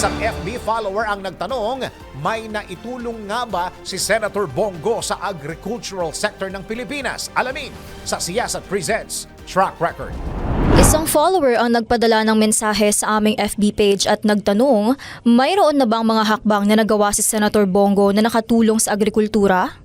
Isang FB follower ang nagtanong, may naitulong nga ba si Senator Bongo sa agricultural sector ng Pilipinas? Alamin sa Siyasat Presents Track Record. Isang follower ang nagpadala ng mensahe sa aming FB page at nagtanong, mayroon na bang mga hakbang na nagawa si Senator Bongo na nakatulong sa agrikultura?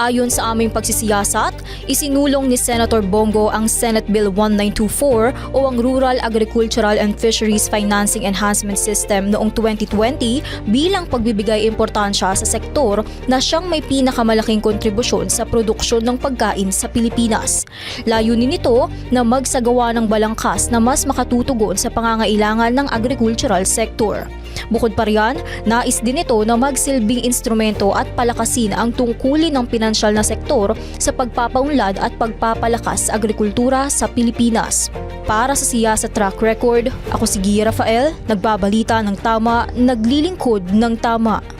Ayon sa aming pagsisiyasat, isinulong ni Senator Bongo ang Senate Bill 1924 o ang Rural Agricultural and Fisheries Financing Enhancement System noong 2020 bilang pagbibigay importansya sa sektor na siyang may pinakamalaking kontribusyon sa produksyon ng pagkain sa Pilipinas. Layunin nito na magsagawa ng balangkas na mas makatutugon sa pangangailangan ng agricultural sector. Bukod pa riyan, nais din ito na magsilbing instrumento at palakasin ang tungkulin ng pinansyal na sektor sa pagpapaunlad at pagpapalakas sa agrikultura sa Pilipinas. Para sa siya sa track record, ako si Gia Rafael, nagbabalita ng tama, naglilingkod ng tama.